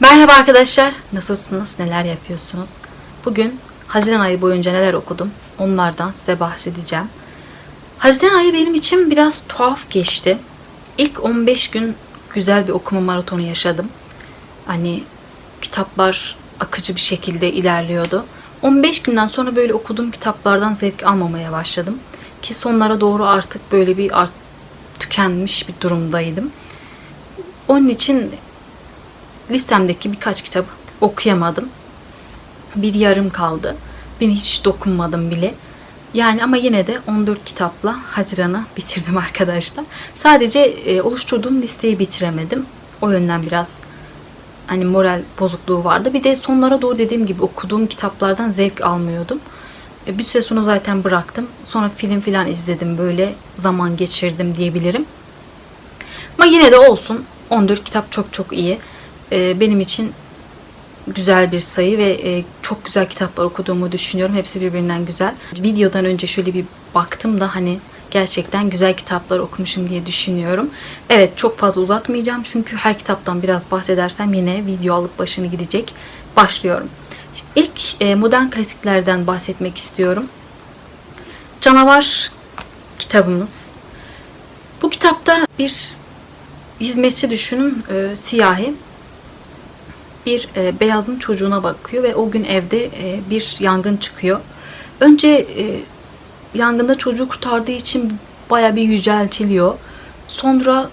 Merhaba arkadaşlar. Nasılsınız? Neler yapıyorsunuz? Bugün Haziran ayı boyunca neler okudum? Onlardan size bahsedeceğim. Haziran ayı benim için biraz tuhaf geçti. İlk 15 gün güzel bir okuma maratonu yaşadım. Hani kitaplar akıcı bir şekilde ilerliyordu. 15 günden sonra böyle okuduğum kitaplardan zevk almamaya başladım. Ki sonlara doğru artık böyle bir art, tükenmiş bir durumdaydım. Onun için listemdeki birkaç kitap okuyamadım. Bir yarım kaldı. Beni hiç dokunmadım bile. Yani ama yine de 14 kitapla Haziran'ı bitirdim arkadaşlar. Sadece e, oluşturduğum listeyi bitiremedim. O yönden biraz hani moral bozukluğu vardı. Bir de sonlara doğru dediğim gibi okuduğum kitaplardan zevk almıyordum. E, bir süre sonra zaten bıraktım. Sonra film filan izledim böyle zaman geçirdim diyebilirim. Ama yine de olsun 14 kitap çok çok iyi. E, benim için güzel bir sayı ve e, çok güzel kitaplar okuduğumu düşünüyorum. Hepsi birbirinden güzel. Videodan önce şöyle bir baktım da hani gerçekten güzel kitaplar okumuşum diye düşünüyorum. Evet çok fazla uzatmayacağım çünkü her kitaptan biraz bahsedersem yine video alıp başını gidecek. Başlıyorum. İlk e, modern klasiklerden bahsetmek istiyorum. Canavar kitabımız. Bu kitapta bir hizmetçi düşünün e, siyahi bir e, beyazın çocuğuna bakıyor ve o gün evde e, bir yangın çıkıyor. Önce e, yangında çocuğu kurtardığı için baya bir yüceltiliyor. Sonra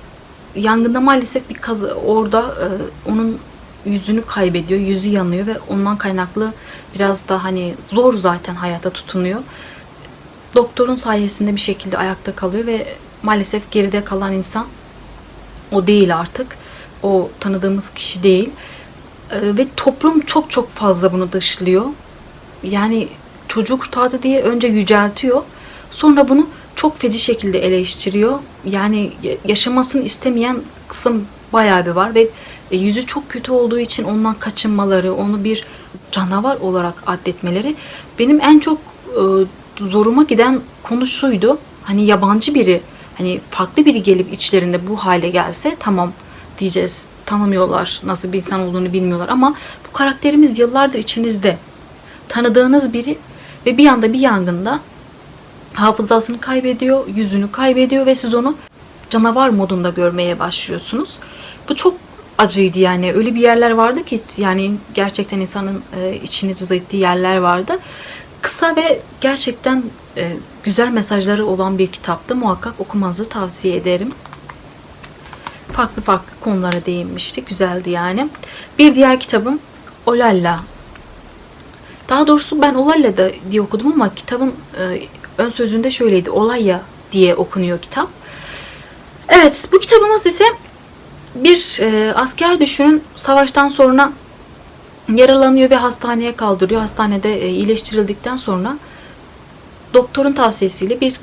yangında maalesef bir kazı orada e, onun yüzünü kaybediyor. Yüzü yanıyor ve ondan kaynaklı biraz da hani zor zaten hayata tutunuyor. Doktorun sayesinde bir şekilde ayakta kalıyor ve maalesef geride kalan insan o değil artık. O tanıdığımız kişi değil. Ee, ve toplum çok çok fazla bunu dışlıyor. Yani çocuğu kurtardı diye önce yüceltiyor. Sonra bunu çok feci şekilde eleştiriyor. Yani yaşamasını istemeyen kısım bayağı bir var ve e, yüzü çok kötü olduğu için ondan kaçınmaları, onu bir canavar olarak addetmeleri benim en çok e, zoruma giden konu şuydu. Hani yabancı biri, hani farklı biri gelip içlerinde bu hale gelse tamam diyeceğiz. Tanımıyorlar, nasıl bir insan olduğunu bilmiyorlar ama bu karakterimiz yıllardır içinizde. Tanıdığınız biri ve bir anda bir yangında hafızasını kaybediyor, yüzünü kaybediyor ve siz onu canavar modunda görmeye başlıyorsunuz. Bu çok acıydı yani. Öyle bir yerler vardı ki yani gerçekten insanın e, içini cız yerler vardı. Kısa ve gerçekten e, güzel mesajları olan bir kitaptı. Muhakkak okumanızı tavsiye ederim farklı farklı konulara değinmişti. Güzeldi yani. Bir diğer kitabım Olalla. Daha doğrusu ben Olalla da diye okudum ama kitabın e, ön sözünde şöyleydi. Olaya diye okunuyor kitap. Evet bu kitabımız ise bir e, asker düşünün savaştan sonra yaralanıyor ve hastaneye kaldırıyor. Hastanede e, iyileştirildikten sonra doktorun tavsiyesiyle bir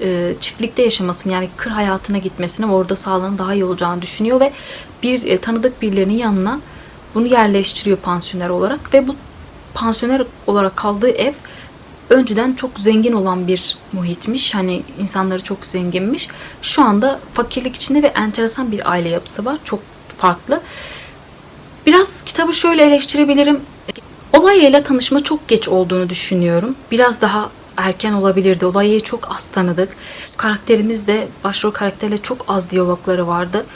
e, çiftlikte yaşamasını yani kır hayatına gitmesini ve orada sağlığının daha iyi olacağını düşünüyor ve bir e, tanıdık birilerinin yanına bunu yerleştiriyor pansiyoner olarak ve bu pansiyoner olarak kaldığı ev önceden çok zengin olan bir muhitmiş. Hani insanları çok zenginmiş. Şu anda fakirlik içinde ve enteresan bir aile yapısı var. Çok farklı. Biraz kitabı şöyle eleştirebilirim. Olayla tanışma çok geç olduğunu düşünüyorum. Biraz daha erken olabilirdi. Olayı çok az tanıdık. Karakterimiz de başrol karakterle çok az diyalogları vardı.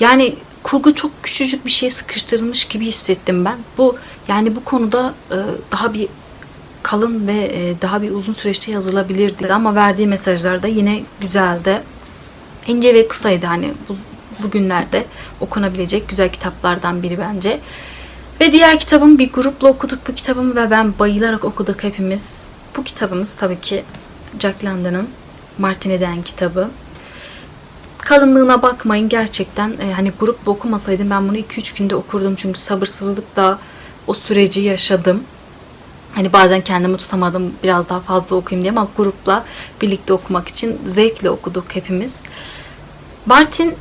Yani kurgu çok küçücük bir şeye sıkıştırılmış gibi hissettim ben. Bu yani bu konuda e, daha bir kalın ve e, daha bir uzun süreçte yazılabilirdi ama verdiği mesajlar da yine güzeldi. İnce ve kısaydı hani bu, bugünlerde okunabilecek güzel kitaplardan biri bence. Ve diğer kitabım bir grupla okuduk bu kitabımı ve ben bayılarak okuduk hepimiz. Bu kitabımız tabii ki Jack London'ın Martine'den kitabı. Kalınlığına bakmayın gerçekten e, hani grup okumasaydım ben bunu 2-3 günde okurdum çünkü sabırsızlıkla o süreci yaşadım. Hani bazen kendimi tutamadım biraz daha fazla okuyayım diye ama grupla birlikte okumak için zevkle okuduk hepimiz. Martin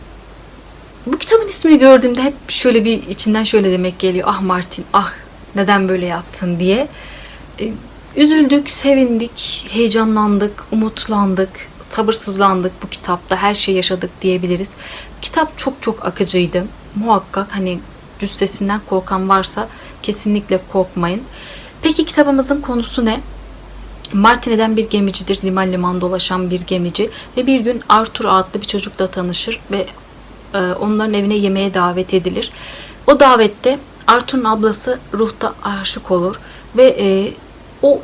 bu kitabın ismini gördüğümde hep şöyle bir içinden şöyle demek geliyor. Ah Martin ah neden böyle yaptın diye. E, Üzüldük, sevindik, heyecanlandık, umutlandık, sabırsızlandık bu kitapta. Her şey yaşadık diyebiliriz. Kitap çok çok akıcıydı. Muhakkak hani cüssesinden korkan varsa kesinlikle korkmayın. Peki kitabımızın konusu ne? Martine'den bir gemicidir. Liman liman dolaşan bir gemici. Ve bir gün Arthur adlı bir çocukla tanışır ve e, onların evine yemeğe davet edilir. O davette Arthur'un ablası ruhta aşık olur ve e, o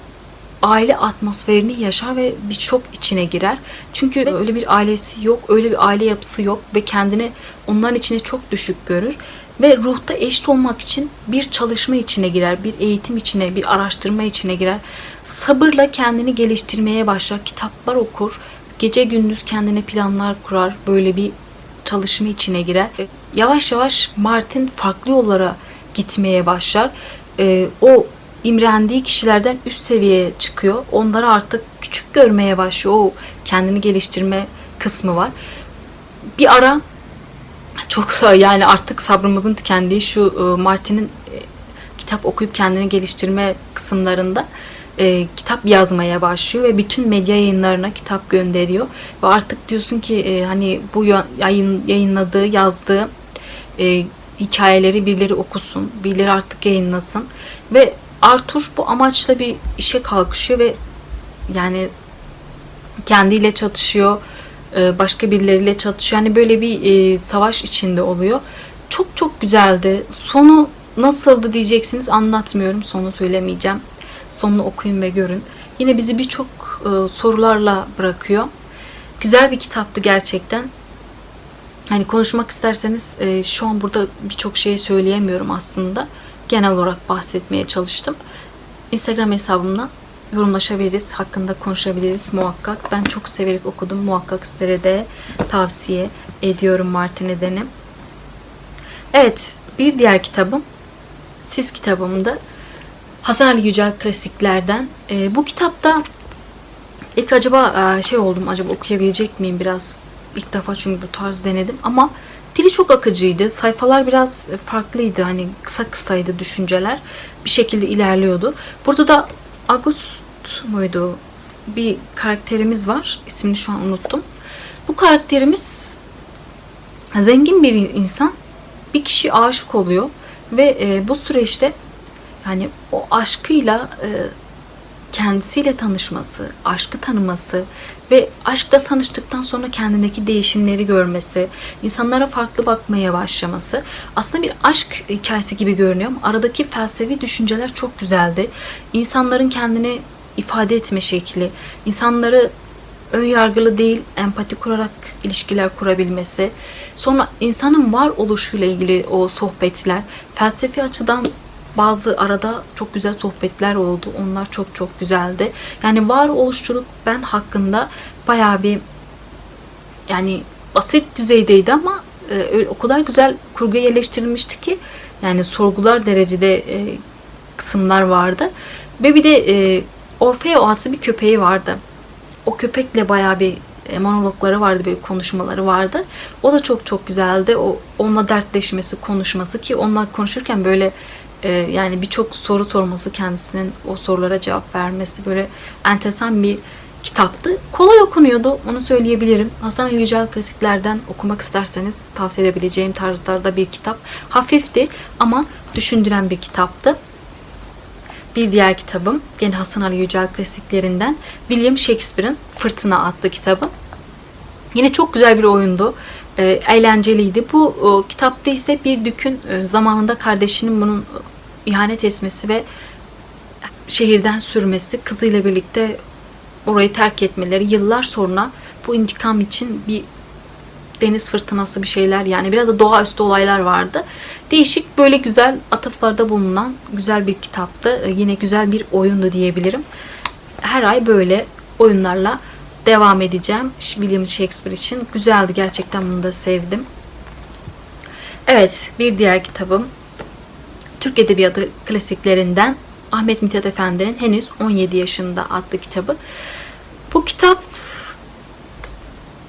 aile atmosferini yaşar ve birçok içine girer. Çünkü öyle bir ailesi yok, öyle bir aile yapısı yok ve kendini onların içine çok düşük görür. Ve ruhta eşit olmak için bir çalışma içine girer, bir eğitim içine, bir araştırma içine girer. Sabırla kendini geliştirmeye başlar, kitaplar okur, gece gündüz kendine planlar kurar, böyle bir çalışma içine girer. Yavaş yavaş Martin farklı yollara gitmeye başlar. Ee, o imrendiği kişilerden üst seviyeye çıkıyor. Onları artık küçük görmeye başlıyor. O kendini geliştirme kısmı var. Bir ara çok yani artık sabrımızın tükendiği şu e, Martin'in e, kitap okuyup kendini geliştirme kısımlarında e, kitap yazmaya başlıyor ve bütün medya yayınlarına kitap gönderiyor ve artık diyorsun ki e, hani bu yayın yayınladığı yazdığı e, hikayeleri birileri okusun, birileri artık yayınlasın ve Arthur bu amaçla bir işe kalkışıyor ve yani kendiyle çatışıyor, e, başka birileriyle çatışıyor. Yani böyle bir e, savaş içinde oluyor. Çok çok güzeldi. Sonu nasıldı diyeceksiniz anlatmıyorum. Sonu söylemeyeceğim. Sonunu okuyun ve görün. Yine bizi birçok e, sorularla bırakıyor. Güzel bir kitaptı gerçekten. Hani konuşmak isterseniz şu an burada birçok şey söyleyemiyorum aslında genel olarak bahsetmeye çalıştım. Instagram hesabımdan yorumlaşabiliriz, hakkında konuşabiliriz muhakkak. Ben çok severek okudum. Muhakkak sizlere de tavsiye ediyorum Martin Eden'i. Evet, bir diğer kitabım Siz kitabımda Hasan Ali Yücel klasiklerden. E, bu kitapta ilk acaba e, şey oldum, acaba okuyabilecek miyim biraz? İlk defa çünkü bu tarz denedim ama Dili çok akıcıydı. Sayfalar biraz farklıydı. Hani kısa kısaydı düşünceler. Bir şekilde ilerliyordu. Burada da August muydu? Bir karakterimiz var. İsmini şu an unuttum. Bu karakterimiz zengin bir insan. Bir kişi aşık oluyor ve e, bu süreçte yani o aşkıyla e, kendisiyle tanışması, aşkı tanıması ve aşkla tanıştıktan sonra kendindeki değişimleri görmesi, insanlara farklı bakmaya başlaması aslında bir aşk hikayesi gibi görünüyor ama aradaki felsefi düşünceler çok güzeldi. İnsanların kendini ifade etme şekli, insanları ön yargılı değil, empati kurarak ilişkiler kurabilmesi, sonra insanın var oluşuyla ilgili o sohbetler, felsefi açıdan bazı arada çok güzel sohbetler oldu. Onlar çok çok güzeldi. Yani varoluşçuluk ben hakkında baya bir yani basit düzeydeydi ama e, öyle, o kadar güzel kurguya yerleştirilmişti ki yani sorgular derecede e, kısımlar vardı. Ve bir de e, Orfeo adlı bir köpeği vardı. O köpekle baya bir e, monologları vardı, bir konuşmaları vardı. O da çok çok güzeldi. O onunla dertleşmesi, konuşması ki onunla konuşurken böyle e, yani birçok soru sorması kendisinin o sorulara cevap vermesi böyle enteresan bir kitaptı. Kolay okunuyordu onu söyleyebilirim. Hasan Ali Yücel klasiklerden okumak isterseniz tavsiye edebileceğim tarzlarda bir kitap. Hafifti ama düşündüren bir kitaptı. Bir diğer kitabım gene Hasan Ali Yücel klasiklerinden William Shakespeare'in Fırtına adlı kitabı. Yine çok güzel bir oyundu. E, eğlenceliydi. Bu o, kitapta ise bir dükün e, zamanında kardeşinin bunun ihanet etmesi ve şehirden sürmesi, kızıyla birlikte orayı terk etmeleri yıllar sonra bu intikam için bir deniz fırtınası bir şeyler yani biraz da doğaüstü olaylar vardı. Değişik böyle güzel atıflarda bulunan güzel bir kitaptı. Ee, yine güzel bir oyundu diyebilirim. Her ay böyle oyunlarla devam edeceğim. William Shakespeare için. Güzeldi gerçekten bunu da sevdim. Evet bir diğer kitabım Türk Edebiyatı klasiklerinden Ahmet Mithat Efendi'nin henüz 17 yaşında adlı kitabı. Bu kitap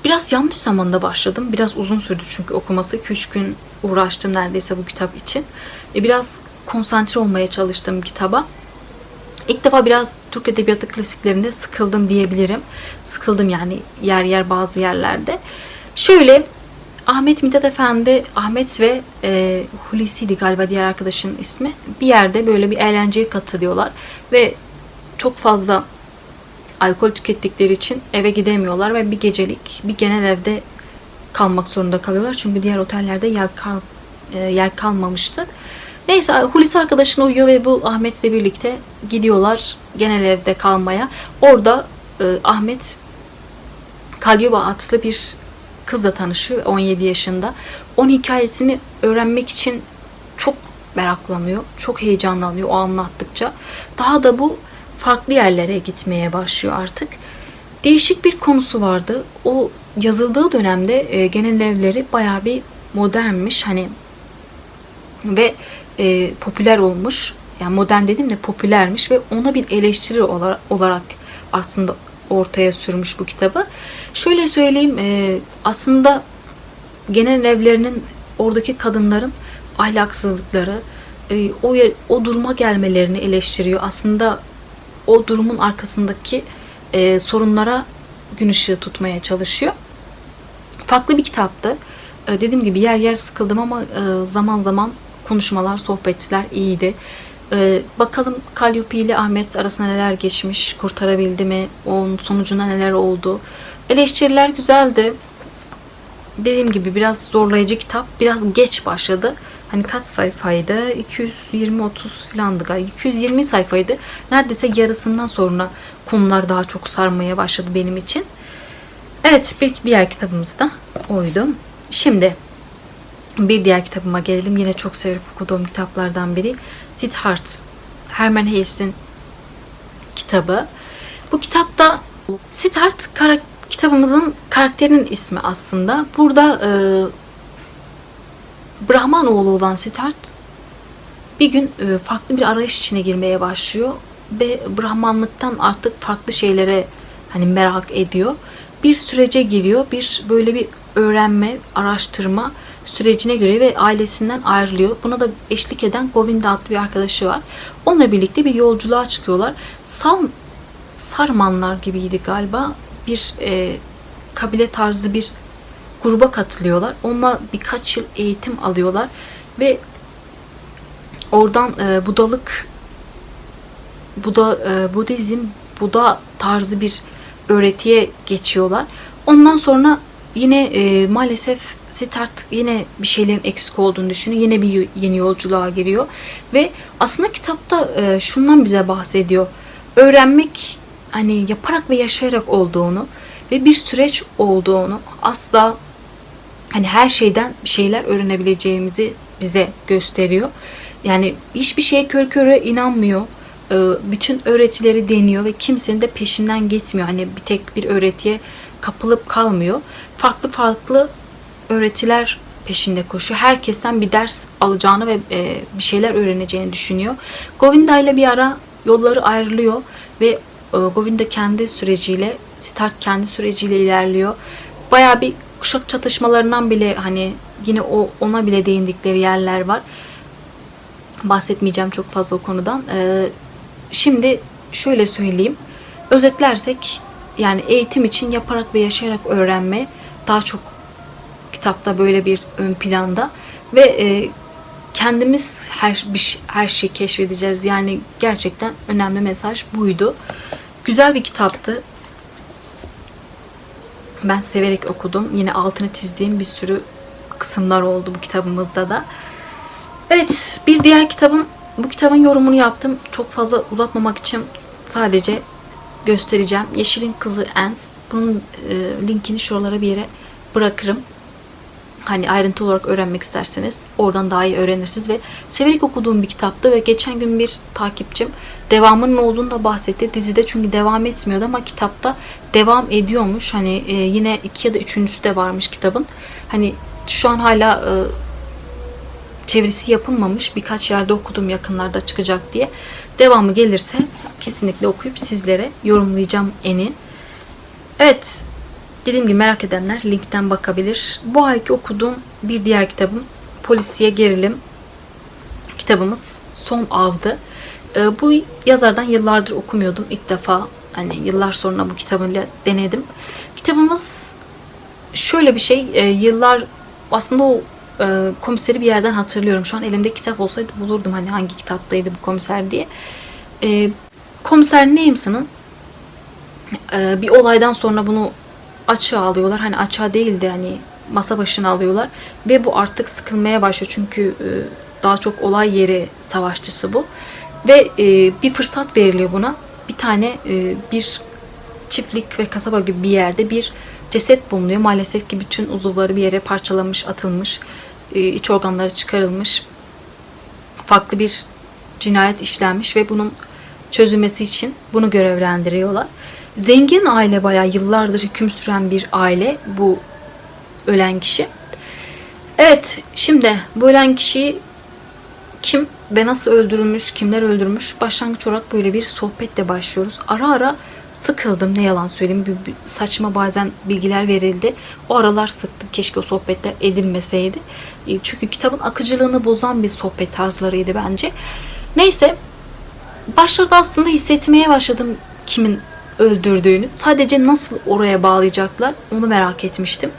biraz yanlış zamanda başladım. Biraz uzun sürdü çünkü okuması. 2-3 gün uğraştım neredeyse bu kitap için. E, biraz konsantre olmaya çalıştım kitaba. İlk defa biraz Türk Edebiyatı klasiklerinde sıkıldım diyebilirim. Sıkıldım yani yer yer bazı yerlerde. Şöyle Ahmet Mithat Efendi, Ahmet ve e, Hulusi'ydi galiba diğer arkadaşın ismi. Bir yerde böyle bir eğlenceye katılıyorlar ve çok fazla alkol tükettikleri için eve gidemiyorlar ve bir gecelik bir genel evde kalmak zorunda kalıyorlar. Çünkü diğer otellerde yer, kal, e, yer kalmamıştı. Neyse Hulusi arkadaşına uyuyor ve bu Ahmet'le birlikte gidiyorlar genel evde kalmaya. Orada e, Ahmet Kalyoba adlı bir kızla tanışıyor 17 yaşında. Onun hikayesini öğrenmek için çok meraklanıyor. Çok heyecanlanıyor o anlattıkça. Daha da bu farklı yerlere gitmeye başlıyor artık. Değişik bir konusu vardı. O yazıldığı dönemde e, genel evleri bayağı bir modernmiş. Hani ve e, popüler olmuş. Yani modern dedim de popülermiş ve ona bir eleştiri olarak, olarak aslında ortaya sürmüş bu kitabı. Şöyle söyleyeyim e, aslında genel evlerinin oradaki kadınların ahlaksızlıkları e, o, o duruma gelmelerini eleştiriyor. Aslında o durumun arkasındaki e, sorunlara gün ışığı tutmaya çalışıyor. Farklı bir kitaptı. Dediğim gibi yer yer sıkıldım ama zaman zaman konuşmalar, sohbetler iyiydi. Ee, bakalım Calliope ile Ahmet arasında neler geçmiş, kurtarabildi mi, onun sonucunda neler oldu. Eleştiriler güzeldi. Dediğim gibi biraz zorlayıcı kitap. Biraz geç başladı. Hani kaç sayfaydı? 220-30 falandı galiba. 220 sayfaydı. Neredeyse yarısından sonra konular daha çok sarmaya başladı benim için. Evet bir diğer kitabımız da oydu. Şimdi bir diğer kitabıma gelelim. Yine çok sevip okuduğum kitaplardan biri. Siddharth. Herman Hess'in kitabı. Bu kitapta Siddharth kara, kitabımızın karakterinin ismi aslında. Burada e, Brahman oğlu olan Siddharth bir gün e, farklı bir arayış içine girmeye başlıyor ve Brahmanlıktan artık farklı şeylere hani merak ediyor. Bir sürece giriyor. Bir böyle bir öğrenme, araştırma sürecine göre ve ailesinden ayrılıyor. Buna da eşlik eden Govinda adlı bir arkadaşı var. Onunla birlikte bir yolculuğa çıkıyorlar. Sal Sarmanlar gibiydi galiba. Bir e, kabile tarzı bir gruba katılıyorlar. Onunla birkaç yıl eğitim alıyorlar ve oradan e, budalık Buda, e, Budizm, Buda tarzı bir öğretiye geçiyorlar. Ondan sonra yine e, maalesef Siddharth yine bir şeylerin eksik olduğunu düşünüyor. Yine bir yeni yolculuğa giriyor. Ve aslında kitapta e, şundan bize bahsediyor. Öğrenmek hani yaparak ve yaşayarak olduğunu ve bir süreç olduğunu asla hani her şeyden bir şeyler öğrenebileceğimizi bize gösteriyor. Yani hiçbir şeye kör köre inanmıyor. E, bütün öğretileri deniyor ve kimsenin de peşinden gitmiyor. Hani bir tek bir öğretiye kapılıp kalmıyor. Farklı farklı öğretiler peşinde koşuyor. Herkesten bir ders alacağını ve e, bir şeyler öğreneceğini düşünüyor. Govinda ile bir ara yolları ayrılıyor ve e, Govinda kendi süreciyle, Siddharth kendi süreciyle ilerliyor. Baya bir kuşak çatışmalarından bile hani yine o ona bile değindikleri yerler var. Bahsetmeyeceğim çok fazla o konudan. E, şimdi şöyle söyleyeyim. Özetlersek yani eğitim için yaparak ve yaşayarak öğrenme daha çok kitapta böyle bir ön planda ve e, kendimiz her bir her şeyi keşfedeceğiz. Yani gerçekten önemli mesaj buydu. Güzel bir kitaptı. Ben severek okudum. Yine altını çizdiğim bir sürü kısımlar oldu bu kitabımızda da. Evet, bir diğer kitabım. Bu kitabın yorumunu yaptım. Çok fazla uzatmamak için sadece göstereceğim. Yeşil'in Kızı En. Bunun e, linkini şuralara bir yere bırakırım hani ayrıntı olarak öğrenmek isterseniz oradan daha iyi öğrenirsiniz ve severek okuduğum bir kitaptı ve geçen gün bir takipçim devamının olduğunu da bahsetti. Dizide çünkü devam etmiyordu ama kitapta devam ediyormuş. Hani e, yine iki ya da üçüncüsü de varmış kitabın. Hani şu an hala e, çevirisi yapılmamış. Birkaç yerde okudum yakınlarda çıkacak diye. Devamı gelirse kesinlikle okuyup sizlere yorumlayacağım eni evet Dediğim gibi merak edenler linkten bakabilir. Bu ayki okuduğum bir diğer kitabım Polisiye Gerilim kitabımız Son Av'dı. Ee, bu yazardan yıllardır okumuyordum. İlk defa hani yıllar sonra bu kitabıyla denedim. Kitabımız şöyle bir şey. E, yıllar aslında o e, komiseri bir yerden hatırlıyorum. Şu an elimde kitap olsaydı bulurdum hani hangi kitaptaydı bu komiser diye. E, komiser Nameson'ın e, bir olaydan sonra bunu açığa alıyorlar. Hani açığa değil de hani masa başına alıyorlar. Ve bu artık sıkılmaya başlıyor. Çünkü e, daha çok olay yeri savaşçısı bu. Ve e, bir fırsat veriliyor buna. Bir tane e, bir çiftlik ve kasaba gibi bir yerde bir ceset bulunuyor. Maalesef ki bütün uzuvları bir yere parçalanmış, atılmış, iç organları çıkarılmış. Farklı bir cinayet işlenmiş ve bunun çözülmesi için bunu görevlendiriyorlar. Zengin aile bayağı yıllardır hüküm süren bir aile bu ölen kişi. Evet, şimdi bu ölen kişi kim ve nasıl öldürülmüş, kimler öldürmüş başlangıç olarak böyle bir sohbetle başlıyoruz. Ara ara sıkıldım ne yalan söyleyeyim. Bir, saçma bazen bilgiler verildi. O aralar sıktım. Keşke o sohbetler edilmeseydi. E, Çünkü kitabın akıcılığını bozan bir sohbet tarzlarıydı bence. Neyse başlarda aslında hissetmeye başladım kimin öldürdüğünü. Sadece nasıl oraya bağlayacaklar onu merak etmiştim.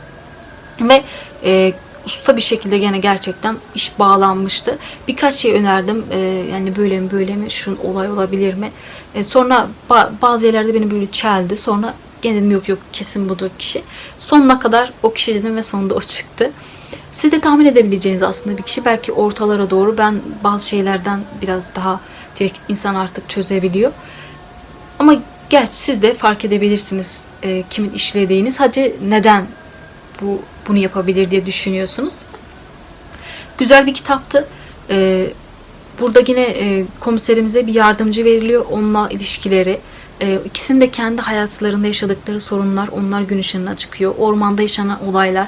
Ve e, usta bir şekilde gene gerçekten iş bağlanmıştı. Birkaç şey önerdim. E, yani böyle mi böyle mi şun olay olabilir mi? E, sonra ba- bazı yerlerde beni böyle çeldi. Sonra gene dedim yok yok kesin budur kişi. Sonuna kadar o kişi dedim ve sonunda o çıktı. Siz de tahmin edebileceğiniz aslında bir kişi. Belki ortalara doğru ben bazı şeylerden biraz daha direkt insan artık çözebiliyor. Ama gerçi siz de fark edebilirsiniz e, kimin işlediğini. Sadece neden bu bunu yapabilir diye düşünüyorsunuz. Güzel bir kitaptı. E, burada yine e, komiserimize bir yardımcı veriliyor. Onunla ilişkileri. E, ikisinin de kendi hayatlarında yaşadıkları sorunlar onlar gün ışığına çıkıyor. Ormanda yaşanan olaylar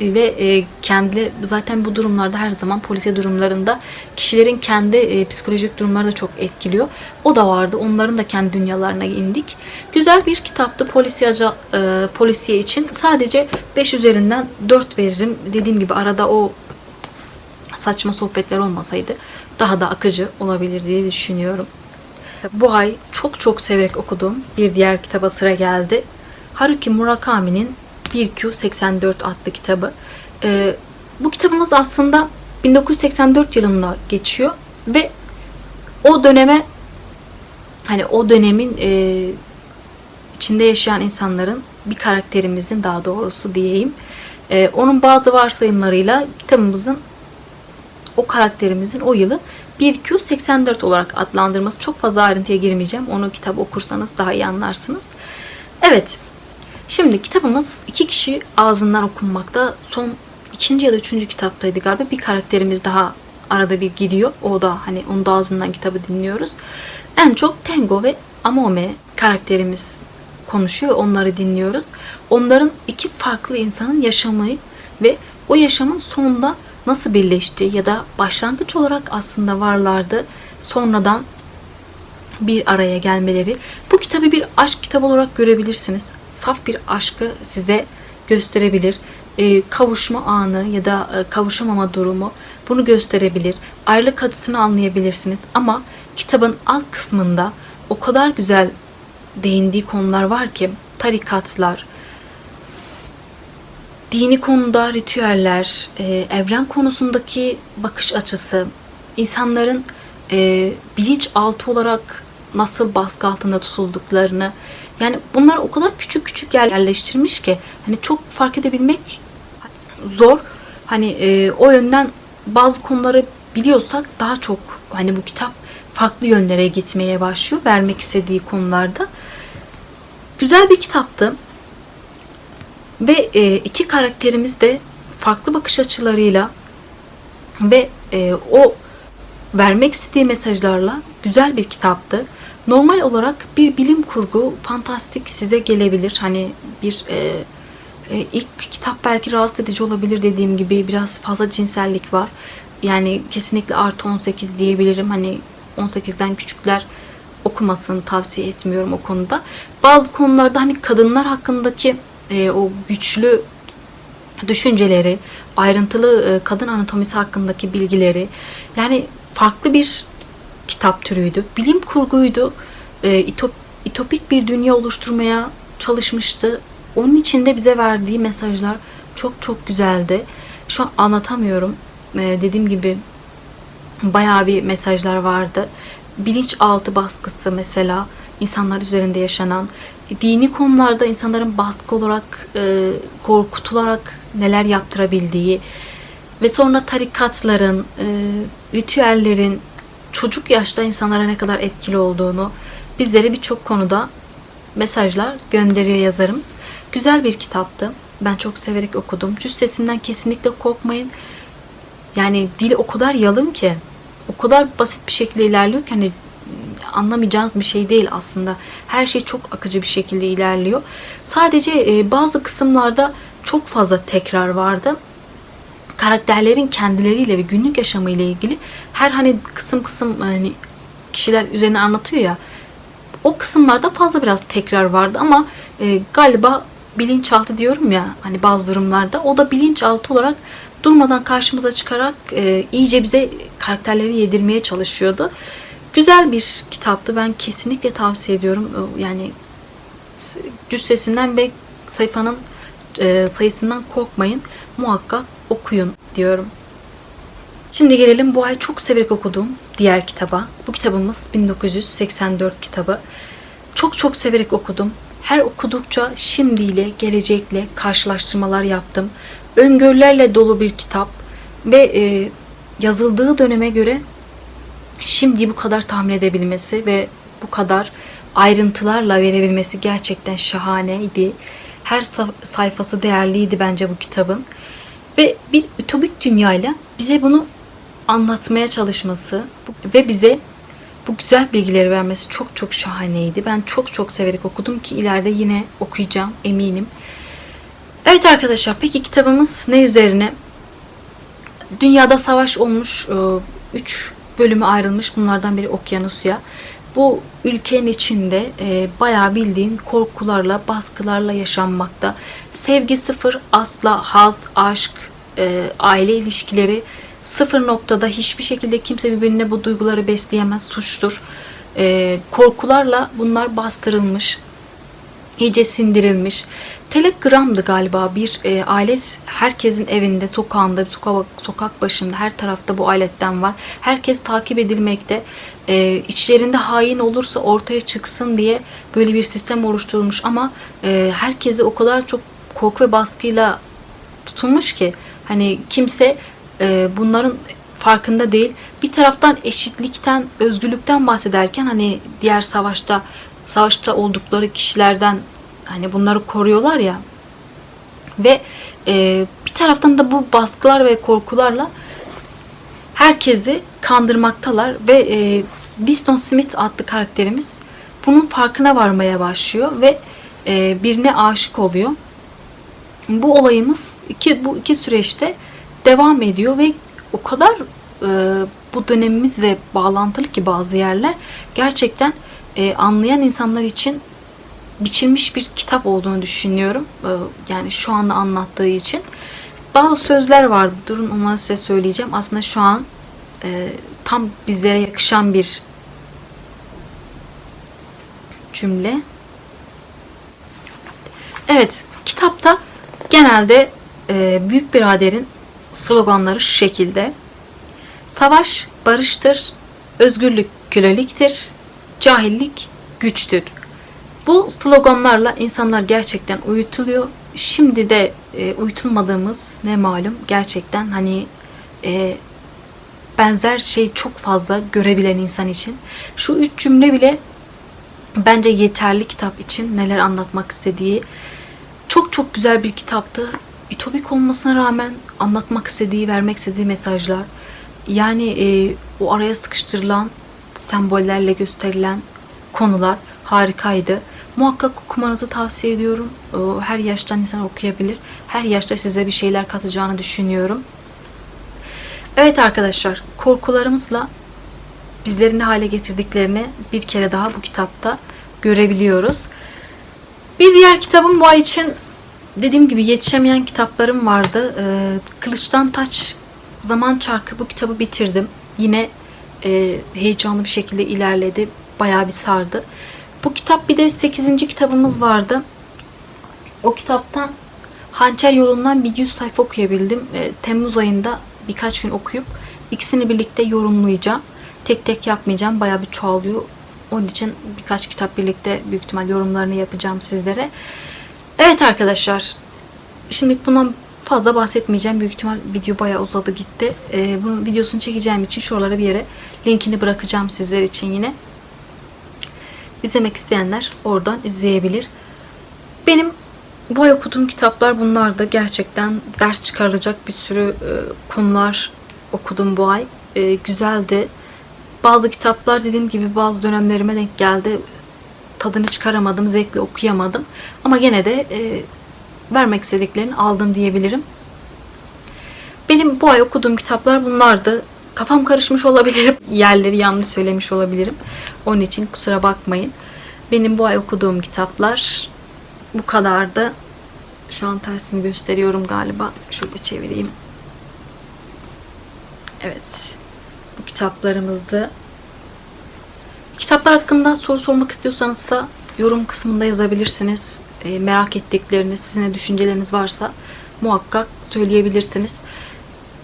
e, ve e, kendi zaten bu durumlarda her zaman polisiye durumlarında kişilerin kendi e, psikolojik durumları da çok etkiliyor. O da vardı. Onların da kendi dünyalarına indik. Güzel bir kitaptı polisiye, e, polisiye için. Sadece 5 üzerinden 4 veririm. Dediğim gibi arada o saçma sohbetler olmasaydı daha da akıcı olabilir diye düşünüyorum. Bu ay çok çok severek okuduğum bir diğer kitaba sıra geldi. Haruki Murakami'nin 1Q84 adlı kitabı. Ee, bu kitabımız aslında 1984 yılında geçiyor ve o döneme hani o dönemin e, içinde yaşayan insanların bir karakterimizin daha doğrusu diyeyim. e, onun bazı varsayımlarıyla kitabımızın o karakterimizin o yılı 1Q84 olarak adlandırması. Çok fazla ayrıntıya girmeyeceğim. Onu kitap okursanız daha iyi anlarsınız. Evet. Şimdi kitabımız iki kişi ağzından okunmakta. Son ikinci ya da üçüncü kitaptaydı galiba. Bir karakterimiz daha arada bir giriyor. O da hani onun da ağzından kitabı dinliyoruz. En çok Tengo ve Amome karakterimiz konuşuyor. Onları dinliyoruz. Onların iki farklı insanın yaşamı ve o yaşamın sonunda nasıl birleşti ya da başlangıç olarak aslında varlardı. Sonradan bir araya gelmeleri. Bu kitabı bir aşk kitabı olarak görebilirsiniz. Saf bir aşkı size gösterebilir. Ee, kavuşma anı ya da e, kavuşamama durumu bunu gösterebilir. Ayrılık acısını anlayabilirsiniz. Ama kitabın alt kısmında o kadar güzel değindiği konular var ki tarikatlar, dini konuda ritüeller, e, evren konusundaki bakış açısı, insanların e, bilinçaltı olarak nasıl baskı altında tutulduklarını, yani bunlar o kadar küçük küçük yer yerleştirmiş ki hani çok fark edebilmek zor. Hani e, o yönden bazı konuları biliyorsak daha çok hani bu kitap farklı yönlere gitmeye başlıyor vermek istediği konularda. Güzel bir kitaptı. Ve e, iki karakterimiz de farklı bakış açılarıyla ve e, o vermek istediği mesajlarla güzel bir kitaptı. Normal olarak bir bilim kurgu, fantastik size gelebilir. Hani bir e, e, ilk kitap belki rahatsız edici olabilir dediğim gibi biraz fazla cinsellik var. Yani kesinlikle artı 18 diyebilirim. Hani 18'den küçükler okumasın tavsiye etmiyorum o konuda. Bazı konularda hani kadınlar hakkındaki e, o güçlü düşünceleri, ayrıntılı e, kadın anatomisi hakkındaki bilgileri yani farklı bir kitap türüydü. Bilim kurguydu. E, itop, itopik bir dünya oluşturmaya çalışmıştı. Onun içinde bize verdiği mesajlar çok çok güzeldi. Şu an anlatamıyorum. Ee, dediğim gibi bayağı bir mesajlar vardı. Bilinçaltı baskısı mesela insanlar üzerinde yaşanan dini konularda insanların baskı olarak e, korkutularak neler yaptırabildiği ve sonra tarikatların, e, ritüellerin çocuk yaşta insanlara ne kadar etkili olduğunu bizlere birçok konuda mesajlar gönderiyor yazarımız. Güzel bir kitaptı. Ben çok severek okudum. Cüssesinden kesinlikle korkmayın. Yani dili o kadar yalın ki, o kadar basit bir şekilde ilerliyor ki hani anlamayacağınız bir şey değil aslında. Her şey çok akıcı bir şekilde ilerliyor. Sadece e, bazı kısımlarda çok fazla tekrar vardı. Karakterlerin kendileriyle ve günlük yaşamıyla ilgili her hani kısım kısım hani kişiler üzerine anlatıyor ya. O kısımlarda fazla biraz tekrar vardı ama e, galiba bilinçaltı diyorum ya hani bazı durumlarda o da bilinçaltı olarak durmadan karşımıza çıkarak e, iyice bize karakterleri yedirmeye çalışıyordu. Güzel bir kitaptı. Ben kesinlikle tavsiye ediyorum. Yani cüssesinden ve sayfanın e, sayısından korkmayın. Muhakkak okuyun diyorum. Şimdi gelelim bu ay çok severek okuduğum diğer kitaba. Bu kitabımız 1984 kitabı. Çok çok severek okudum. Her okudukça şimdiyle, gelecekle karşılaştırmalar yaptım. Öngörülerle dolu bir kitap ve e, yazıldığı döneme göre şimdi bu kadar tahmin edebilmesi ve bu kadar ayrıntılarla verebilmesi gerçekten şahaneydi. Her sayfası değerliydi bence bu kitabın. Ve bir ütopik dünyayla bize bunu anlatmaya çalışması ve bize bu güzel bilgileri vermesi çok çok şahaneydi. Ben çok çok severek okudum ki ileride yine okuyacağım eminim. Evet arkadaşlar peki kitabımız ne üzerine? Dünyada savaş olmuş 3 bölümü ayrılmış. Bunlardan biri Okyanusya. Bu ülkenin içinde e, bayağı bildiğin korkularla, baskılarla yaşanmakta. Sevgi sıfır, asla haz, aşk, e, aile ilişkileri sıfır noktada hiçbir şekilde kimse birbirine bu duyguları besleyemez, suçtur. E, korkularla bunlar bastırılmış, iyice sindirilmiş. Telegram'dı galiba bir e, alet herkesin evinde, sokağında, sokak, sokak başında her tarafta bu aletten var. Herkes takip edilmekte. E, içlerinde hain olursa ortaya çıksın diye böyle bir sistem oluşturulmuş ama e, herkesi o kadar çok korku ve baskıyla tutulmuş ki hani kimse e, bunların farkında değil. Bir taraftan eşitlikten, özgürlükten bahsederken hani diğer savaşta savaşta oldukları kişilerden hani bunları koruyorlar ya ve e, bir taraftan da bu baskılar ve korkularla herkesi kandırmaktalar ve e, Winston Smith adlı karakterimiz bunun farkına varmaya başlıyor ve e, birine aşık oluyor. Bu olayımız iki bu iki süreçte devam ediyor ve o kadar e, bu dönemimizle bağlantılı ki bazı yerler gerçekten e, anlayan insanlar için biçilmiş bir kitap olduğunu düşünüyorum. E, yani şu anda anlattığı için. Bazı sözler vardı. Durun onları size söyleyeceğim. Aslında şu an e, tam bizlere yakışan bir cümle. Evet, kitapta genelde e, büyük biraderin sloganları şu şekilde. Savaş barıştır, özgürlük köleliktir, cahillik güçtür. Bu sloganlarla insanlar gerçekten uyutuluyor. Şimdi de e, uyutulmadığımız ne malum gerçekten hani e, benzer şey çok fazla görebilen insan için. Şu üç cümle bile bence yeterli kitap için neler anlatmak istediği. Çok çok güzel bir kitaptı. Ütopik olmasına rağmen anlatmak istediği, vermek istediği mesajlar. Yani e, o araya sıkıştırılan sembollerle gösterilen konular harikaydı. Muhakkak okumanızı tavsiye ediyorum. Her yaştan insan okuyabilir. Her yaşta size bir şeyler katacağını düşünüyorum. Evet arkadaşlar, korkularımızla bizleri ne hale getirdiklerini bir kere daha bu kitapta görebiliyoruz. Bir diğer kitabım bu ay için dediğim gibi yetişemeyen kitaplarım vardı. Kılıçtan Taç Zaman Çarkı bu kitabı bitirdim. Yine e, heyecanlı bir şekilde ilerledi. Bayağı bir sardı. Bu kitap bir de 8. kitabımız vardı. O kitaptan Hançer yolundan bir 100 sayfa okuyabildim. E, Temmuz ayında birkaç gün okuyup ikisini birlikte yorumlayacağım. Tek tek yapmayacağım. Bayağı bir çoğalıyor. Onun için birkaç kitap birlikte büyük ihtimal yorumlarını yapacağım sizlere. Evet arkadaşlar. Şimdi bundan fazla bahsetmeyeceğim. Büyük ihtimal video bayağı uzadı gitti. Ee, bunun videosunu çekeceğim için şuralara bir yere linkini bırakacağım sizler için yine. İzlemek isteyenler oradan izleyebilir. Benim bu ay okuduğum kitaplar bunlardı. Gerçekten ders çıkarılacak bir sürü e, konular okudum bu ay. E, güzeldi. Bazı kitaplar dediğim gibi bazı dönemlerime denk geldi. Tadını çıkaramadım, zevkle okuyamadım. Ama gene de e, vermek istediklerini aldım diyebilirim. Benim bu ay okuduğum kitaplar bunlardı. Kafam karışmış olabilirim. Yerleri yanlış söylemiş olabilirim. Onun için kusura bakmayın. Benim bu ay okuduğum kitaplar bu kadardı. Şu an tersini gösteriyorum galiba. Şöyle çevireyim. Evet. Bu kitaplarımızdı. Kitaplar hakkında soru sormak istiyorsanız da yorum kısmında yazabilirsiniz. E, merak ettikleriniz, sizin düşünceleriniz varsa muhakkak söyleyebilirsiniz.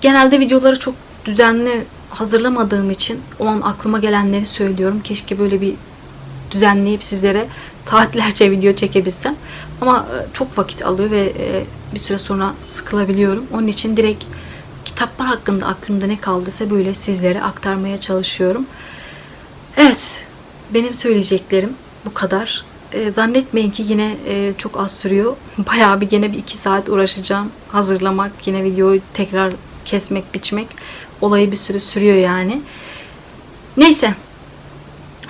Genelde videoları çok düzenli hazırlamadığım için o an aklıma gelenleri söylüyorum. Keşke böyle bir düzenleyip sizlere saatlerce video çekebilsem. Ama e, çok vakit alıyor ve e, bir süre sonra sıkılabiliyorum. Onun için direkt kitaplar hakkında aklımda ne kaldıysa böyle sizlere aktarmaya çalışıyorum. Evet, benim söyleyeceklerim bu kadar. E, zannetmeyin ki yine çok az sürüyor. Bayağı bir gene bir iki saat uğraşacağım. Hazırlamak, yine videoyu tekrar kesmek, biçmek. Olayı bir sürü sürüyor yani. Neyse.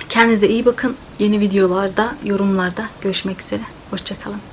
Kendinize iyi bakın. Yeni videolarda, yorumlarda görüşmek üzere. Hoşçakalın.